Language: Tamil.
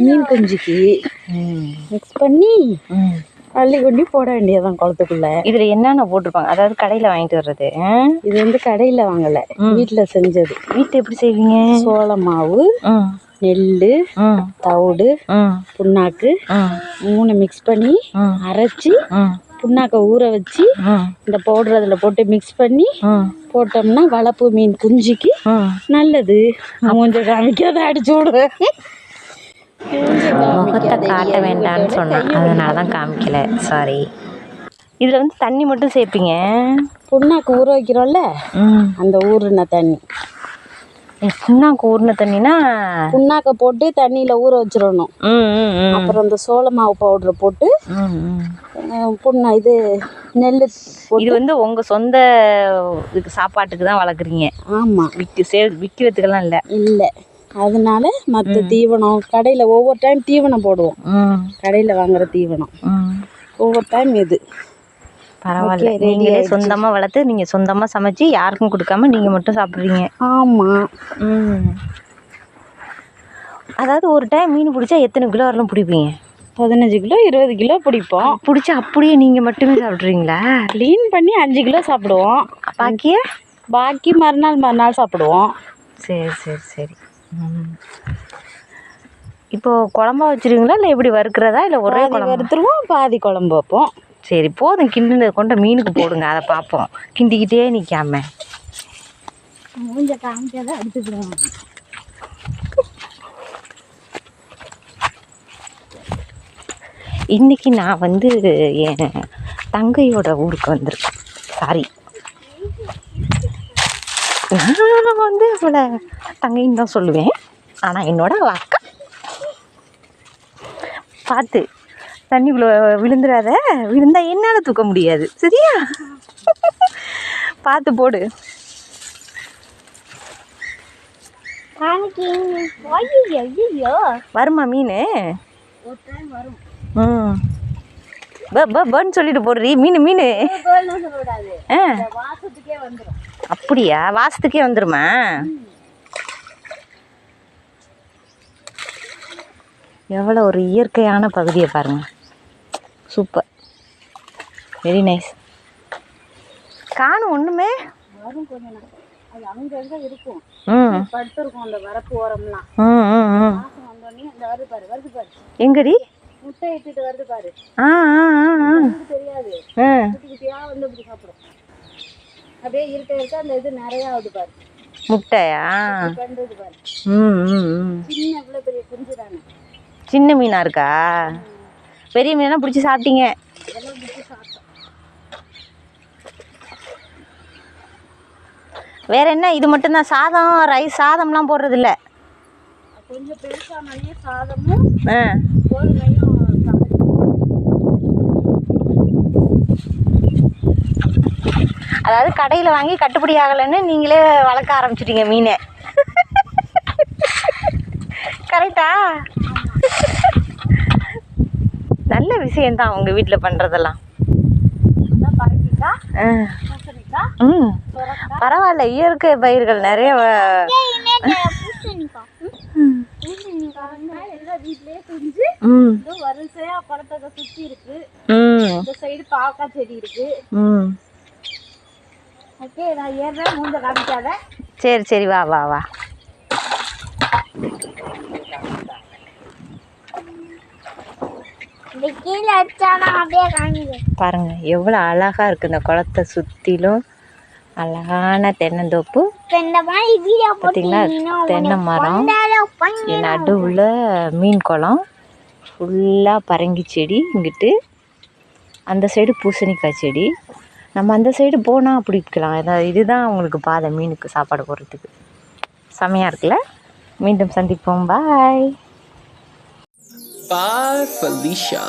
மீன் குஞ்சுக்கு மிக்ஸ் பண்ணி அள்ளி கொண்டு போட வேண்டியதான் குளத்துக்குள்ள. இதில் என்னென்ன போட்டிருப்பாங்க? அதாவது கடையில் வாங்கிட்டு வர்றது? இது வந்து கடையில் வாங்கலை. வீட்டில் செஞ்சது. வீட்டில் எப்படி செய்வீங்க? சோள மாவு நெல் தவிடு புண்ணாக்கு மூணு மிக்ஸ் பண்ணி அரைச்சி புண்ணாக்கை ஊற வச்சு இந்த பவுடர் அதில் போட்டு மிக்ஸ் பண்ணி போட்டோம்னா வளர்ப்பு மீன் குஞ்சுக்கு நல்லது. கொஞ்சம் காமிக்காத அடிச்சு விடுவேன். முகத்தை காட்ட வேண்டாம்னு சொன்னேன். அதனால தான் காமிக்கல. சாரி இதில் வந்து தண்ணி மட்டும் சேர்ப்பீங்க. புண்ணாக்கு ஊற வைக்கிறோம்ல? அந்த ஊறின தண்ணி. புண்ணாக்கு ஊறின தண்ணினா புண்ணாக்கை போட்டு தண்ணியில் ஊற வச்சிடணும். ம் ம் ம். அப்புறம் இந்த சோள மாவு பவுடரை போட்டு புண்ணா இது நெல் இது வந்து உங்கள் சொந்த இதுக்கு சாப்பாட்டுக்கு தான் வளர்க்குறீங்க. ஆமாம் விற்று சே விற்கிறதுக்கெல்லாம் இல்லை. இல்லை. அதனால மற்ற தீவனம் கடையில் ஒவ்வொரு டைம் தீவனம் போடுவோம். கடையில் வாங்குற தீவனம். ஒவ்வொரு டைம் இது பரவாயில்ல. நீங்களே. சொந்தமாக வளர்த்து நீங்கள் சொந்தமாக சமைச்சு யாருக்கும் கொடுக்காம நீங்கள் மட்டும் சாப்பிட்றீங்க. ஆமாம் ம். அதாவது ஒரு டைம் மீன் பிடிச்சா எத்தனை கிலோ வரலாம் பிடிப்பீங்க? பதினஞ்சு கிலோ இருபது கிலோ பிடிப்போம். பிடிச்சா அப்படியே நீங்கள் மட்டுமே சாப்பிட்றீங்களா? க்ளீன் பண்ணி அஞ்சு கிலோ சாப்பிடுவோம். பாக்கிய? பாக்கி மறுநாள் மறுநாள் சாப்பிடுவோம். சரி சரி சரி. இப்போது குழம்பா வச்சிருவீங்களா? இல்லை எப்படி வறுக்கிறதா? இல்லை ஒரே குழம்பு? வறுத்துருவோம் பாதி குழம்பு வைப்போம். சரி போதும். கிண்டுனதை கொண்டு மீனுக்கு போடுங்க. அதை பார்ப்போம். கிண்டிக்கிட்டே நிற்காம மூஞ்ச இன்னைக்கு நான் வந்து என் தங்கையோட ஊருக்கு வந்திருக்கேன். சாரி நான் வந்து அவளை தங்கைன்னு தான் சொல்லுவேன். ஆனால் என்னோட அக்கா. பார்த்து தண்ணிக்குள்ளே விழுந்துடாத விழுந்தா என்னால் தூக்க முடியாது. சரியா? பார்த்து போடு. வருமா மீன்? ம். ப ப பன்னு சொல்லிட்டு போடுறீ. மீன் மீன். ஆ. அப்படியா? வாசத்துக்கே வந்துருமா? எவ்வளோ ஒரு இயற்கையான பகுதியை பாருங்க. சூப்பர். வெரி நைஸ் காணும் ஒன்றுமே எங்கடி? முட்டை இட்டுட்டு வருது பாரு. ஆ ஆ ஆ தெரியாது. குட்டி குட்டியா வந்து இப்படி சாப்பிடும். அப்படியே இருக்க இருக்க அந்த இது நிறைய ஆகுது பாரு. முட்டையா? பண்றது பாரு. ம் ம் ம். சின்ன இவ்வளோ பெரிய குஞ்சு தானே. சின்ன மீனா இருக்கா? பெரிய மீனா பிடிச்சி சாப்பிட்டீங்க. அதெல்லாம் பிடிச்சி சாப்பிட்டோம். வேற என்ன? இது மட்டும்தான். சாதம் ரைஸ் சாதம்லாம் போடுறதில்ல. கொஞ்சம் பெருசானே சாதமும் ஆ. கோதுமையும் சமைச்சு அதாவது கடையில் வாங்கி கட்டுப்படி ஆகலைன்னு நீங்களே வளர்க்க ஆரம்பிச்சிட்டீங்க மீனை. கரெக்டா நல்ல விஷயந்தான் உங்கள் வீட்டில் பண்ணுறதெல்லாம் ம். பரவாயில்ல இயற்கை பயிர்கள் நிறைய வரிசையா பழத்தொகை சுத்தி இருக்கு. இந்த சைடு பாவக்காய் செடி இருக்கு ம் ஓகே நான் ஏறுறேன் மூஞ்ச காமிக்காத சரி சரி வா வா வா. பாருங்க எவ்வளோ அழகாக இருக்குது இந்த குளத்தை சுற்றிலும் அழகான தென்னந்தோப்பு பார்த்தீங்களா தென்னை மரம். நடுவில் மீன் குளம். ஃபுல்லாக பரங்கி செடி இங்கிட்டு. அந்த சைடு பூசணிக்காய் செடி. நம்ம அந்த சைடு போனால் அப்படி இருக்கலாம். இதான் இதுதான் அவங்களுக்கு பாதை மீனுக்கு சாப்பாடு போடுறதுக்கு. செமையாக இருக்குல்ல? மீண்டும் சந்திப்போம். பாய் பாய் ஃபலிஷா